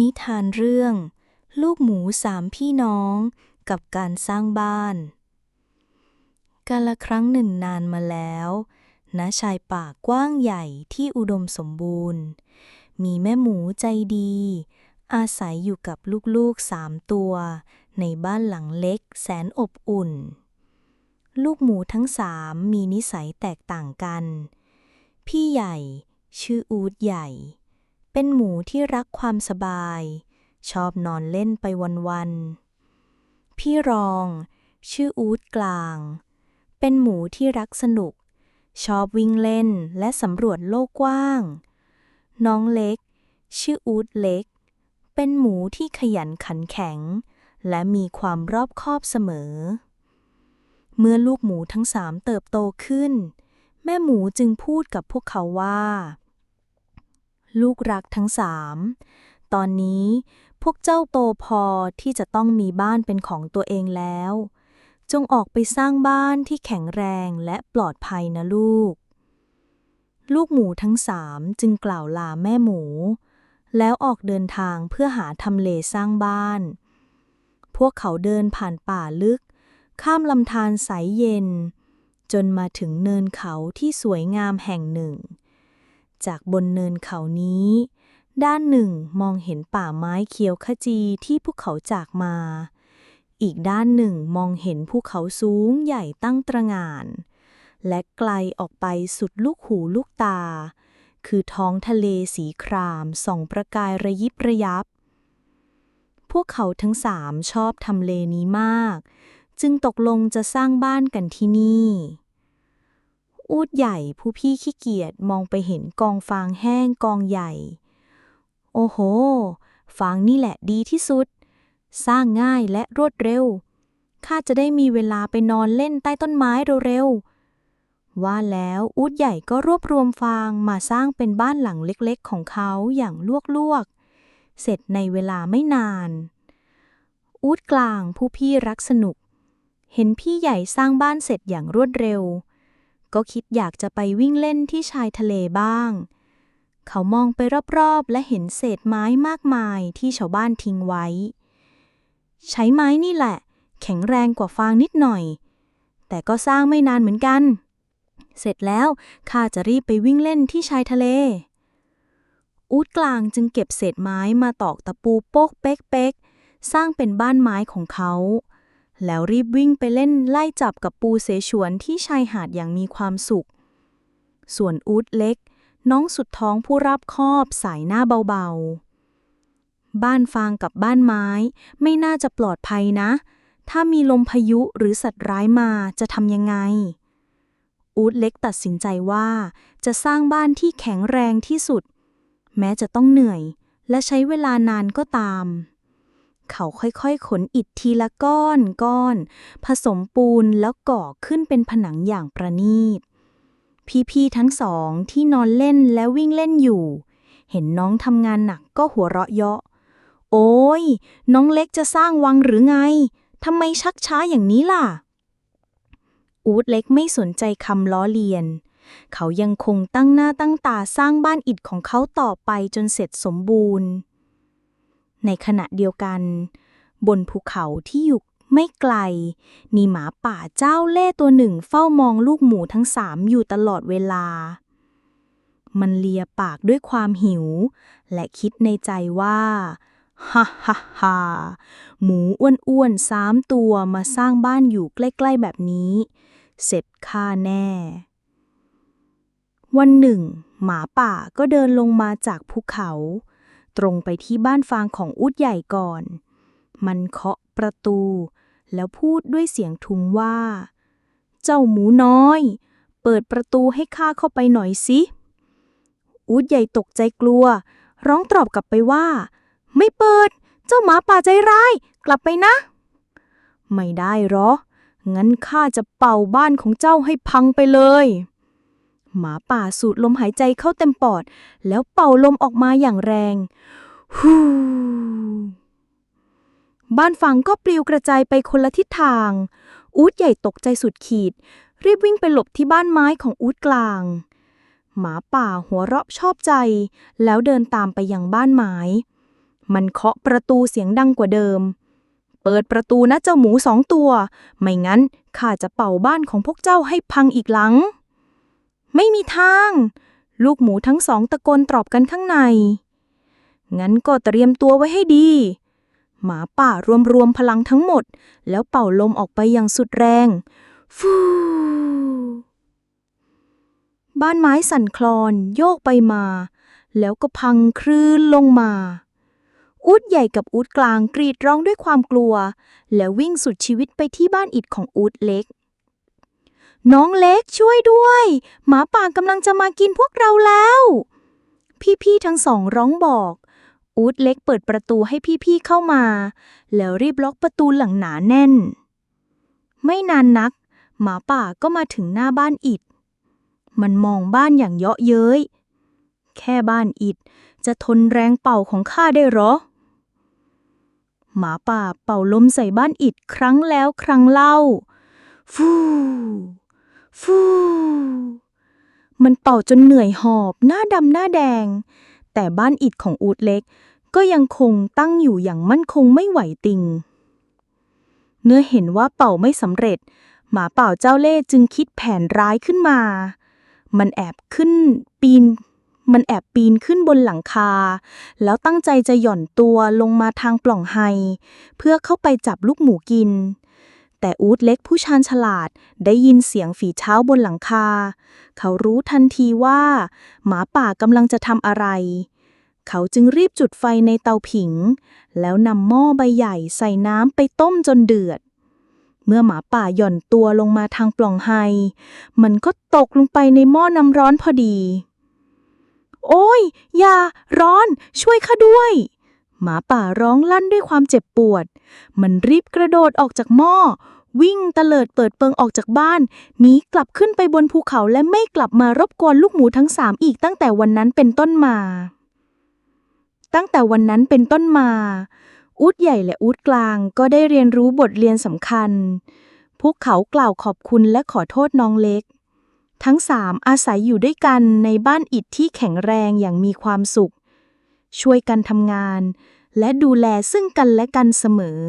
นิทานเรื่อง ลูกหมูสามพี่น้องกับการสร้างบ้าน กาละครั้งหนึ่งนานมาแล้วณชายป่ากว้างใหญ่ที่อุดมสมบูรณ์ มีแม่หมูใจดี อาศัยอยู่กับลูกๆสามตัว ในบ้านหลังเล็กแสนอบอุ่น ลูกหมูทั้งสามมีนิสัยแตกต่างกัน พี่ใหญ่ชื่ออูดใหญ่ เป็นหมูที่รักความสบาย ชอบนอนเล่นไปวันๆ พี่รอง ชื่ออูดกลาง เป็นหมูที่รักสนุก ชอบวิ่งเล่นและสำรวจโลกกว้าง น้องเล็ก ชื่ออูดเล็ก เป็นหมูที่ขยันขันแข็ง และมีความรอบคอบเสมอ เมื่อลูกหมูทั้งสามเติบโตขึ้น แม่หมูจึงพูดกับพวกเขาว่า ลูกรักทั้งสามตอนนี้พวกเจ้าโตพอที่จะต้องมีบ้านเป็นของตัวเองแล้ว จงออกไปสร้างบ้านที่แข็งแรงและปลอดภัยนะลูก ลูกหมูทั้งสามจึงกล่าวลาแม่หมู แล้วออกเดินทางเพื่อหาทำเลสร้างบ้าน พวกเขาเดินผ่านป่าลึก ข้ามลำธารใสเย็น จนมาถึงเนินเขาที่สวยงามแห่งหนึ่ง จากบนเนินเขานี้ ด้านหนึ่งมองเห็นป่าไม้เขียวขจีที่พวกเขาจากมา อีกด้านหนึ่งมองเห็นภูเขาสูงใหญ่ตั้งตระหง่าน และไกลออกไปสุดลูกหูลูกตา คือท้องทะเลสีครามส่องประกายระยิบระยับ พวกเขาทั้งสามชอบทำเลนี้มาก จึงตกลงจะสร้างบ้านกันที่นี่ อูดใหญ่ผู้พี่ขี้เกียจมองไปเห็นกองฟางแห้งกองใหญ่ โอ้โห ฟางนี่แหละดีที่สุด สร้างง่ายและรวดเร็ว ข้าจะได้มีเวลาไปนอนเล่นใต้ต้นไม้เร็วๆ ว่าแล้วอูดใหญ่ก็รวบรวมฟางมาสร้างเป็นบ้านหลังเล็กๆ ของเขาอย่างลวกๆ เสร็จในเวลาไม่นาน อูดกลางผู้พี่รักสนุก เห็นพี่ใหญ่สร้างบ้านเสร็จอย่างรวดเร็ว ก็คิดอยากจะไปวิ่งเล่นที่ชายทะเลบ้าง เขามองไปรอบๆ และเห็นเศษไม้มากมายที่ชาวบ้านทิ้งไว้ ใช้ไม้นี่แหละ แข็งแรงกว่าฟางนิดหน่อย แต่ก็สร้างไม่นานเหมือนกัน เสร็จแล้วข้าจะรีบไปวิ่งเล่นที่ชายทะเล อูดกลางจึงเก็บเศษไม้มาตอกตะปูโป๊กเป๊กเป๊กสร้างเป็นบ้านไม้ของเขา แล้วรีบวิ่งไปเล่นไล่จับกับปูเสฉวนที่ชายหาดอย่างมีความสุข ส่วนอูดเล็ก น้องสุดท้องผู้ราบคอบสายหน้าเบาๆ บ้านฟางกับบ้านไม้ ไม่น่าจะปลอดภัยนะ ถ้ามีลมพายุหรือสัตว์ร้ายมาจะทำยังไง อูดเล็กตัดสินใจว่าจะสร้างบ้านที่แข็งแรงที่สุด แม้จะต้องเหนื่อย และใช้เวลานานก็ตาม เขาค่อยๆ ขนอิฐทีละก้อนก้อน ผสมปูนแล้วก่อขึ้นเป็นผนังอย่างประณีต พี่ๆทั้งสองที่นอนเล่นและวิ่งเล่นอยู่ เห็นน้องทำงานหนักก็หัวเราะเยาะ โอ้ย น้องเล็กจะสร้างวังหรือไง ทำไมชักช้าอย่างนี้ล่ะ อูดเล็กไม่สนใจคำล้อเลียน เขายังคงตั้งหน้าตั้งตาสร้างบ้านอิฐของเขาต่อไปจนเสร็จสมบูรณ์ ในขณะเดียวกัน บนภูเขาที่อยู่ไม่ไกล มีหมาป่าเจ้าเล่ตัวหนึ่งเฝ้ามองลูกหมูทั้งสามอยู่ตลอดเวลา มันเลียปากด้วยความหิว และคิดในใจว่าฮ่าฮ่าฮ่าหมูอ้วนๆสามตัวมาสร้างบ้านอยู่ใกล้ ๆ แบบนี้ เสร็จข้าแน่ วันหนึ่ง หมาป่าก็เดินลงมาจากภูเขา ตรงไปที่บ้านฟางของอุดใหญ่ก่อน มันเคาะประตู แล้วพูดด้วยเสียงทุ้มว่า เจ้าหมูน้อย เปิดประตูให้ข้าเข้าไปหน่อยสิอูดใหญ่ตกใจกลัว ร้องตอบกลับไปว่า ไม่เปิด เจ้าหมาป่าใจร้าย กลับไปนะ ไม่ได้หรอ งั้นข้าจะเป่าบ้านของเจ้าให้พังไปเลย หมาป่าสูดลมหายใจเข้าเต็มปอด แล้วเป่าลมออกมาอย่างแรงฮู้บ้านฝังก็ปลิวกระจายไปคนละทิศทาง อูดใหญ่ตกใจสุดขีด รีบวิ่งไปหลบที่บ้านไม้ของอูดกลาง หมาป่าหัวเราะชอบใจ แล้วเดินตามไปยังบ้านไม้ มันเคาะประตูเสียงดังกว่าเดิม เปิดประตูนะเจ้าหมูสองตัว ไม่งั้นข้าจะเป่าบ้านของพวกเจ้าให้พังอีกหลัง ไม่มีทาง ลูกหมูทั้งสองตะโกนตอบกันข้างใน งั้นก็เตรียมตัวไว้ให้ดี หมาป่ารวมรวมพลังทั้งหมด แล้วเป่าลมออกไปอย่างสุดแรง ฟูบ้านไม้สั่นคลอนโยกไปมา แล้วก็พังคลื่นลงมา อูดใหญ่กับอูดกลางกรีดร้องด้วยความกลัว แล้ววิ่งสุดชีวิตไปที่บ้านอิฐของอูดเล็ก น้องเล็กช่วยด้วย หมาป่ากำลังจะมากินพวกเราแล้ว พี่ๆทั้งสองร้องบอกอูดเล็กเปิดประตูให้พี่ๆเข้ามา แล้วรีบล็อกประตูหลังหนาแน่น ไม่นานนัก หมาป่าก็มาถึงหน้าบ้านอิฐมันมองบ้านอย่างเยาะเย้ย แค่บ้านอิฐจะทนแรงเป่าของข้าได้หรอ หมาป่าเป่าลมใส่บ้านอิฐครั้งแล้วครั้งเล่า ฟู ฟูมันเป่าจนเหนื่อยหอบ หน้าดำหน้าแดง แต่บ้านอิฐของอูดเล็ก ก็ยังคงตั้งอยู่อย่างมั่นคงไม่ไหวติง เนื้อเห็นว่าเป่าไม่สำเร็จ หมาเป่าเจ้าเล่จึงคิดแผนร้ายขึ้นมา มันแอบขึ้นปีน มันแอบปีนขึ้นบนหลังคา แล้วตั้งใจจะหย่อนตัวลงมาทางปล่องไฮ เพื่อเข้าไปจับลูกหมูกิน แต่อูดเล็กผู้ชาญฉลาดได้ยินเสียงฝีเท้าบนหลังคา เขารู้ทันทีว่า หมาป่ากำลังจะทำอะไร เขาจึงรีบจุดไฟในเตาผิง แล้วนำหม้อใบใหญ่ใส่น้ำไปต้มจนเดือด เมื่อหมาป่าหย่อนตัวลงมาทางปล่องไฮ มันก็ตกลงไปในหม้อน้ำร้อนพอดี โอ้ยอย่า ร้อน ช่วยข้าด้วยหมาป่าร้องลั่นด้วยความเจ็บปวด มันรีบกระโดดออกจากหม้อ วิ่งตะเลิดเปิดเปิงออกจากบ้านหนีกลับขึ้นไปบนภูเขาและไม่กลับมารบกวนลูกหมูทั้งสามอีกตั้งแต่วันนั้นเป็นต้นมา ตั้งแต่วันนั้นเป็นต้นมา อูดใหญ่และอูดกลางก็ได้เรียนรู้บทเรียนสำคัญ พวกเขากล่าวขอบคุณและขอโทษน้องเล็ก ทั้งสามอาศัยอยู่ด้วยกันในบ้านอิฐที่แข็งแรงอย่างมีความสุข ช่วยกันทำงาน และดูแลซึ่งกันและกันเสมอ